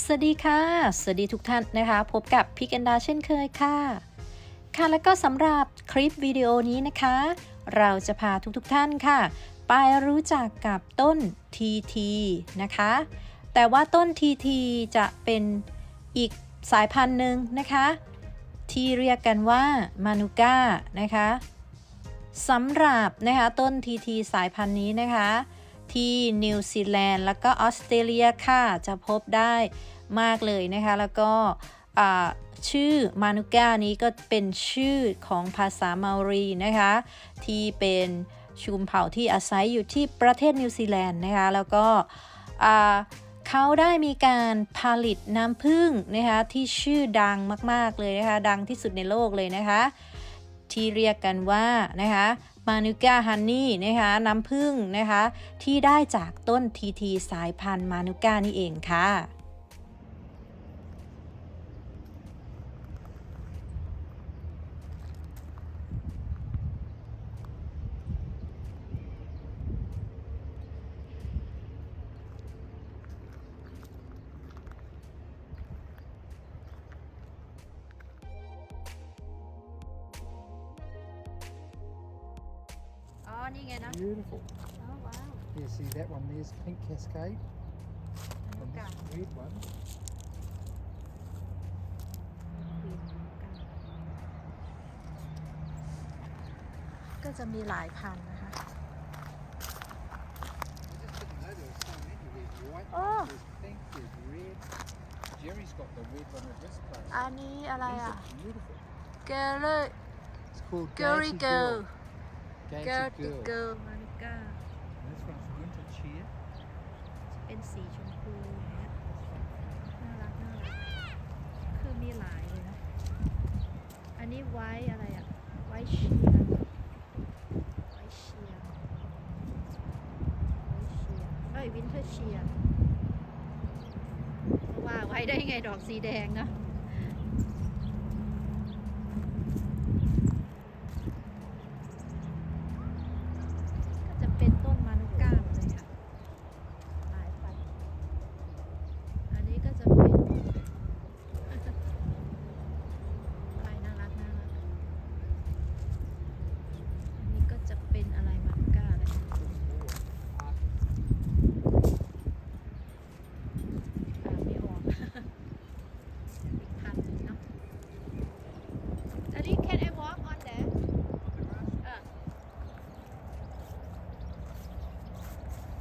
สวัสดีค่ะ สวัสดีทุกท่านนะคะ พบกับพี่กันดาเช่นเคยค่ะ ค่ะแล้วก็สำหรับคลิปวิดีโอนี้นะคะ เราจะพาทุกๆทท่านค่ะ ไปรู้จักกับต้น TT นะคะ แต่ว่าต้น TT จะเป็นอีกสายพันธุ์หนึ่งนะคะ ที่เรียกกันว่ามานูก้านะคะสำหรับนะคะต้น TT สายพันธุ์นี้นะคะ ที่นิวซีแลนด์แล้วก็ออสเตรเลียค่ะจะพบได้มากเลยนะคะ แล้วก็ชื่อมานุก้านี้ก็เป็นชื่อของภาษาเมารีนะคะ ที่เป็นชุมเผ่าที่อาศัยอยู่ที่ประเทศนิวซีแลนด์นะคะ แล้วก็เขาได้มีการผลิตน้ำผึ้งนะคะที่ชื่อดังมาก ๆ เลยนะคะ ดังที่สุดในโลกเลยนะคะ ที่เรียกกันว่านะคะ มานิก้าฮันนี่นะคะน้ำผึ้งนะคะ ที่ได้จากต้นทีทีสายพันธุ์มานุก้านี่เองค่ะ อ๋อนี่ไงนะ Beautiful. อ๋อว้าว You see that one there's pink cascade มานู and ก้า this red one. ก็จะมีหลายพันธุ์นะคะ I just didn't know there was so many. There's white, Oh. there's pink, there's red. Jerry's got the red one at this place. อันนี้อะไร These อะ are beautiful. เกลเลอร์ It's called เกล Girl. เกล Gassy ติ Girl. เกิลมานูก้า And this one's winter cheer. เป็นสีชมพูอย่างเงี้ยน่ารักน่ารัก คือมีหลายเลยนะ อันนี้ไว้อะไรอะไว้เชียร์ไว้เชียร์ไว้เชียร์เอ้ยวินเทอร์เชียร์ว่าไว้ได้ไงดอกสีแดงนะ ก็จะเป็นต้นมานุก้าหมดเลยค่ะ หายไป อันนี้ก็จะเป็น อะไรน่ารักน่ารัก อันนี้ก็จะเป็นอะไรมานุก้าเลยอ่านไม่ออก อีกพันหนึ่งเนาะอันนี้ can I walk on there เออ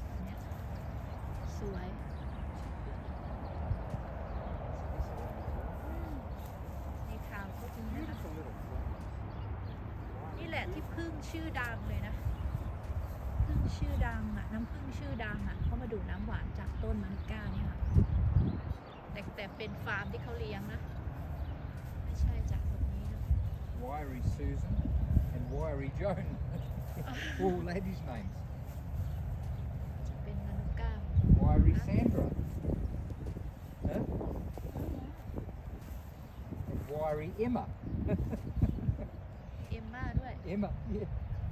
อันเนี้ยสวย ในข่าวก็มีนะคะ Beautiful little flower. นี่แหละ ที่พึ่งชื่อดังเลยนะพึ่งชื่อดังอะน้ำพึ่งชื่อดังอะเขามาดูดน้ำหวานจากต้นมันก้าเนี่ยค่ะแต่แต่เป็นฟาร์มที่เขาเลี้ยงนะ ไม่ใช่จากตรงนี้นะ Wiry Susan and Wiry Joan. All ladies' names. จะเป็นมานุก้า Wiry Sandra. Huh? And Wiry Emma. Emma, yeah.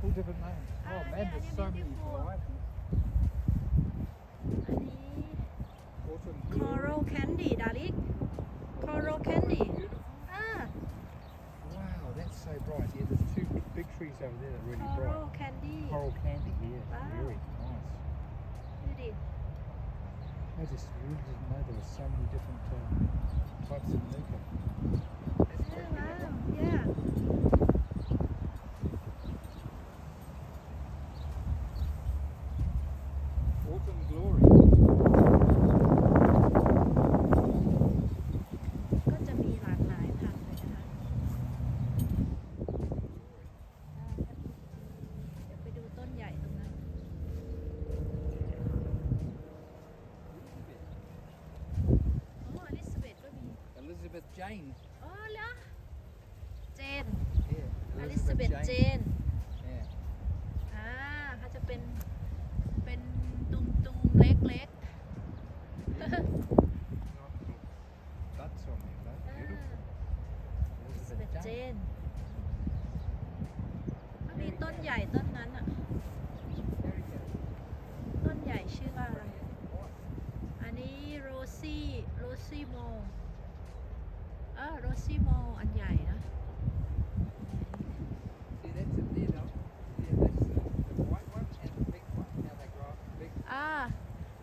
All different names. Uh, oh man, there's so many varieties. Autumn Coral candy, darling. Coral candy. Ah, Wow, that's so bright. Yeah, there's two big trees over there that are really bright. coral candy. Coral candy, yeah. Wow. Very nice. ดูดิ I just really didn't know there were so many different um, types of manuka. Yeah. อลิซาเบธเจน Yeah. อ่าเขาจะเป็น เป็นตุ่มตุมๆเล็ก Nice little buds on there, though. ๆอ่า Beautiful. อลิซาเบธ Elizabeth เจ Jane. นมันมีต้นใหญ่ต้นนั้นอะ Very good. ต้นใหญ่ชื่อว่าอะไร อันนี้โรซี่ โรซี่โม เออโรซี่โม อันใหญ่นะ See, that's it there, though. Yeah, that's the, the white one and the big one. How they grow up big. อ่า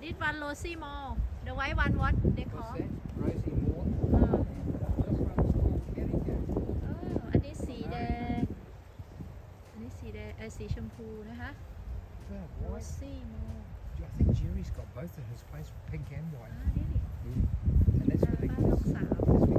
this one rosy mall the white one what they call What's that? Rosie Moore. อ่า This one's called Kitty Cat. เอออันนี้สีแดง อันนี้สีแดงเออสีชมพูนะคะ Yeah, white. rosy mall I think Jerry's got both of his place, pink and อ่า white. นี่ดิ And that's อ่า where they บ้านน้องสาว that's where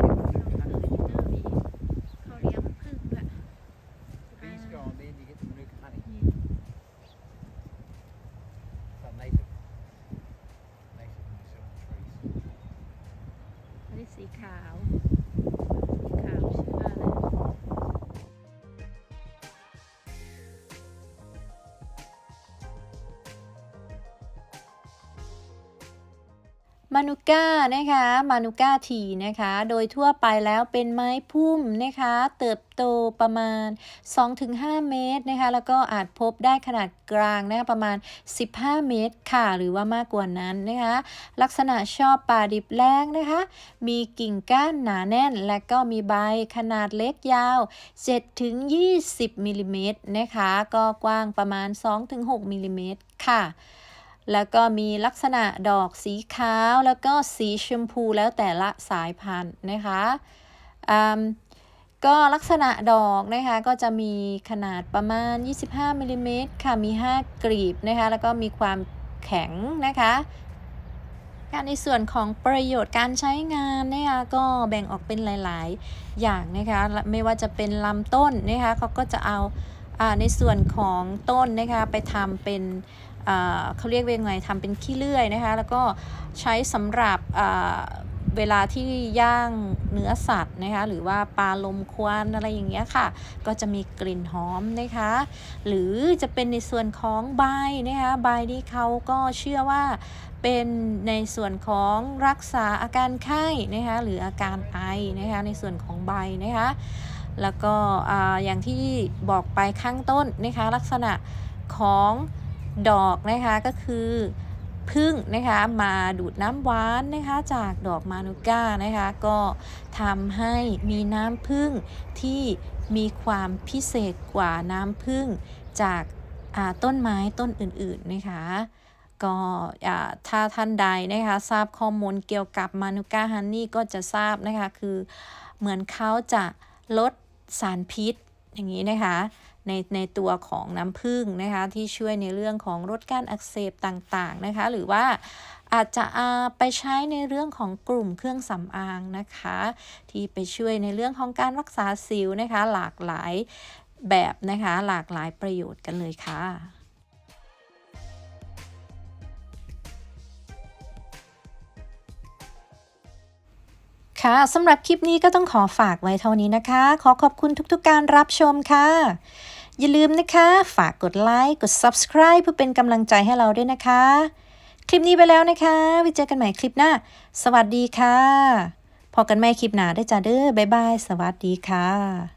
นูก้านะคะมานูก้าทีนะคะ โดยทั่วไปแล้วเป็นไม้พุ่มนะคะ เติบโตประมาณ 2-5 เมตรนะคะ แล้วก็อาจพบได้ขนาดกลางนะคะประมาณ 15 เมตรค่ะ หรือว่ามากกว่านั้นนะคะ ลักษณะชอบป่าดิบแล้งนะคะ มีกิ่งก้านหนาแน่น และก็มีใบขนาดเล็กยาว 7-20มิลลิเมตรนะคะ ก็กว้างประมาณ 2-6มิลลิเมตรค่ะ แล้วก็มีลักษณะดอกสีขาวแล้วก็สีชมพูแล้วแต่ละสายพันธุ์นะคะอืมก็ลักษณะดอกนะคะก็จะมีขนาดประมาณ 25มิลลิเมตรค่ะมี 5 กลีบนะคะแล้วก็มีความแข็งนะคะการในส่วนของประโยชน์การใช้งานนะคะก็แบ่งออกเป็นหลาย ๆ อย่างนะคะไม่ว่าจะเป็นลำต้นนะคะเขาก็จะเอาอาในส่วนของต้นนะคะไปทำเป็น เขาเรียกว่ายังไงทำเป็นขี้เลื่อยนะคะ แล้วก็ใช้สำหรับเวลาที่ย่างเนื้อสัตว์นะคะ หรือว่าปลาลมควันอะไรอย่างเงี้ยค่ะ ก็จะมีกลิ่นหอมนะคะ หรือจะเป็นในส่วนของใบนะคะใบที่เขาก็เชื่อว่าเป็นในส่วนของรักษาอาการไข้นะคะหรืออาการไอนะคะในส่วนของใบนะคะแล้วก็อย่างที่บอกไปข้างต้นนะคะลักษณะของ ดอกนะคะก็คือพึ่งนะคะมาดูดน้ำหวานนะคะจากดอกมานูก้านะคะก็ทำให้มีน้ำพึ่งที่มีความพิเศษกว่าน้ำพึ่งจากาต้นไม้ต้นอื่นๆนะคะก็ถ้าท่านใดนะคะทราบข้อมูลเกี่ยวกับมานูก้าฮันนี่ก็จะทราบนะคะคือเหมือนเขาจะลดสารพิษอย่างนี้นะคะ ในในตัวของน้ำผึ้งนะคะที่ช่วยในเรื่องของลดการอักเสบต่างๆนะคะ หรือว่าอาจจะาไปใช้ในเรื่องของกลุ่มเครื่องสำอางนะคะ ที่ไปช่วยในเรื่องของการรักษาสิวนะคะ หลากหลายแบบนะคะ หลากหลายประโยชน์กันเลยค่ะค่ะสำหรับคลิปนี้ก็ต้องขอฝากไว้เท่านี้นะคะ ขอขอบคุณทุกๆการรับชมค่ะ อย่าลืมนะคะ ฝากกดไลค์ กด subscribe เพื่อเป็นกำลังใจให้เราด้วยนะคะ คลิปนี้ไปแล้วนะคะ ไว้เจอกันใหม่คลิปหน้า สวัสดีค่ะ พอกันใหม่คลิปหน้าได้จ้าเด้อบ๊ายบาย สวัสดีค่ะ